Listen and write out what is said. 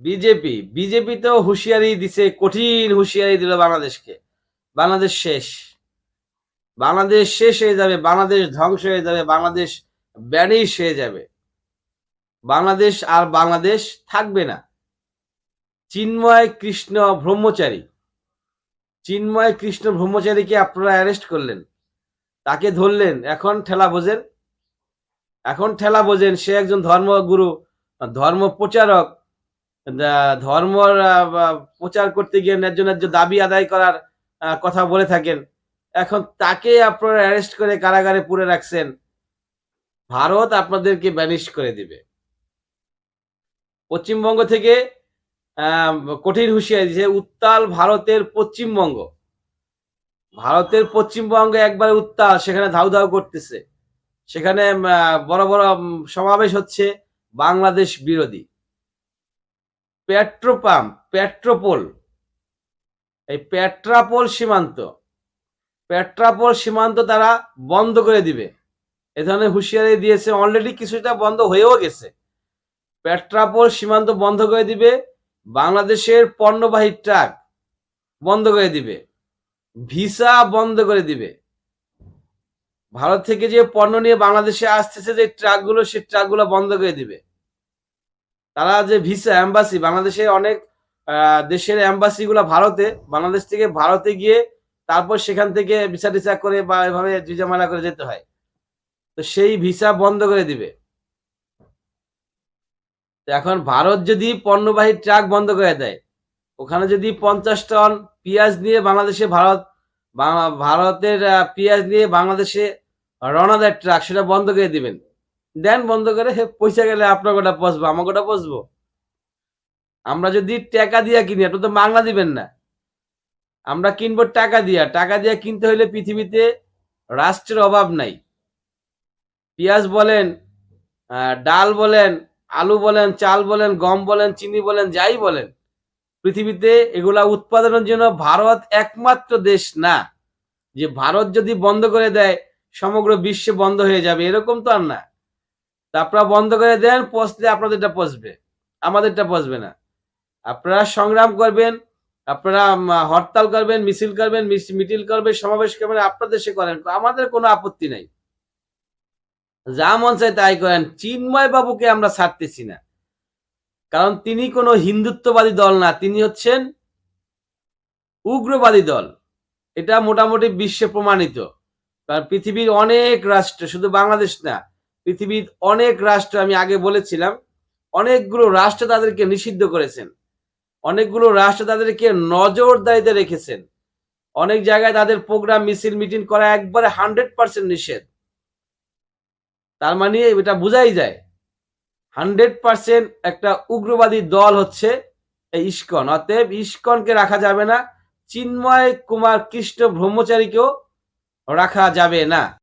BJP BJP তো হুঁশিয়ারি দিছে, কঠিন হুঁশিয়ারি দিল বাংলাদেশকে। বাংলাদেশ শেষ। বাংলাদেশ শেষ হয়ে যাবে, বাংলাদেশ ধ্বংস হয়ে যাবে, বাংলাদেশ ব্যানিশ হয়ে যাবে। বাংলাদেশ আর বাংলাদেশ থাকবে না। চিন্ময় কৃষ্ণ ব্রহ্মচারী। চিন্ময় কৃষ্ণ ব্রহ্মচারীকে আপনারা অ্যারেস্ট করলেন। তাকে ধরলেন, এখন ঠেলা বোঝেন। এখন ঠেলা বোঝেন, সে একজন ধর্মগুরু ধর্ম প্রচারক আহ, প্রচার করতে গিয়ে ন্যায্য ন্যায্য দাবি আদায় করার কথা বলে থাকেন। এখন তাকে আপনারা অ্যারেস্ট করে কারাগারে পুরে রাখছেন। ভারত আপনাদেরকে ব্যানিশ করে দিবে। পশ্চিমবঙ্গ থেকে কঠিন হুঁশিয়ারি দিয়েছে উত্তাল ভারতের পশ্চিমবঙ্গ। ভারতের পশ্চিমবঙ্গ একবারে উত্তাল সেখানে ধাউ ধাউ করতেছে। সেখানে বড় বড় সমাবেশ হচ্ছে বাংলাদেশ বিরোধী। পেট্রোপাম্প, পেট্রোপোল। এই পেট্রাপোল সীমান্ত পেট্রাপোল সীমান্ত তারা বন্ধ করে দিবে। এ ধরনের হুঁশিয়ারি দিয়েছে অলরেডি কিছুটা বন্ধ হয়েও গেছে। পেট্রাপোল সীমান্ত বন্ধ করে দিবে, বাংলাদেশের পণ্যবাহী ট্রাক বন্ধ করে দিবে, ভিসা বন্ধ করে দিবে। ভারত থেকে যে পণ্য নিয়ে বাংলাদেশে আসতেছে যে ট্রাকগুলো সেই ট্রাকগুলো বন্ধ করে দিবে। তারা যে ভিসা এম্বাসি, বাংলাদেশে অনেক দেশের এম্বাসি গুলা ভারতে, বাংলাদেশ থেকে ভারতে গিয়ে তারপর সেখান থেকে ভিসা টিসা করে বা এভাবে জিজামালা করে যেতে হয়। তো সেই ভিসা বন্ধ করে দিবে। এখন ভারত যদি পণ্যবাহী ট্রাক বন্ধ করে দেয়, ওখানে যদি পঞ্চাশ টন পেঁয়াজ নিয়ে বাংলাদেশে ভারত ভারতের পেঁয়াজ নিয়ে বাংলাদেশে রওনা দেয় ট্রাক, সেটা বন্ধ করে দিবেন। দেন বন্ধ করে হে, পয়সা গেলে আপনার গোটা পচবো আমার গোটা পচবো? আমরা যদি টাকা দিয়া কিনি আপনি তো বাংলা দিবেন না। আমরা কিনবো টাকা দিয়া টাকা দিয়া কিনতে হলে পৃথিবীতে রাষ্ট্রের অভাব নাই। পেঁয়াজ বলেন ডাল বলেন আলু বলেন চাল বলেন গম বলেন চিনি বলেন যাই বলেন পৃথিবীতে এগুলা উৎপাদনের জন্য ভারত একমাত্র দেশ না। যে ভারত যদি বন্ধ করে দেয় সমগ্র বিশ্বে বন্ধ হয়ে যাবে এরকম তো আর না। আপনারা বন্ধ করে দেন পচলে আপনাদেরটা পচবে আমাদেরটা পচবে না। আপনারা সংগ্রাম করবেন, আপনারা হরতাল করবেন, মিছিল করবেন মিটিল করবেন, সমাবেশ করবেন, আপনাদের সে করেন। আমাদের কোনো আপত্তি নাই। যা মন চায় তাই করেন। চিন্ময় বাবুকে আমরা ছাড়তেছি না। কারণ তিনি কোনো হিন্দুত্ববাদী দল না, তিনি হচ্ছেন উগ্রবাদী দল। এটা মোটামুটি বিশ্বে প্রমাণিত। কারণ পৃথিবীর অনেক রাষ্ট্র, শুধু বাংলাদেশ না পৃথিবীর অনেক রাষ্ট্র, আমি আগে বলেছিলাম, অনেকগুলো রাষ্ট্র তাদেরকে নিষিদ্ধ করেছেন। অনেকগুলো রাষ্ট্র তাদেরকে নজরদারিতে রেখেছেন। অনেক জায়গায় তাদের প্রোগ্রাম, মিছিল, মিটিং করা একবারে হান্ড্রেড পার্সেন্ট নিষেধ। তার মানে এটা বোঝাই যায়, হান্ড্রেড পার্সেন্ট একটা উগ্রবাদী দল হচ্ছে এই ইস্কন। অতএব ইস্কনকে রাখা যাবে না, চিন্ময় কুমার কৃষ্ণ ব্রহ্মচারীকেও রাখা যাবে না।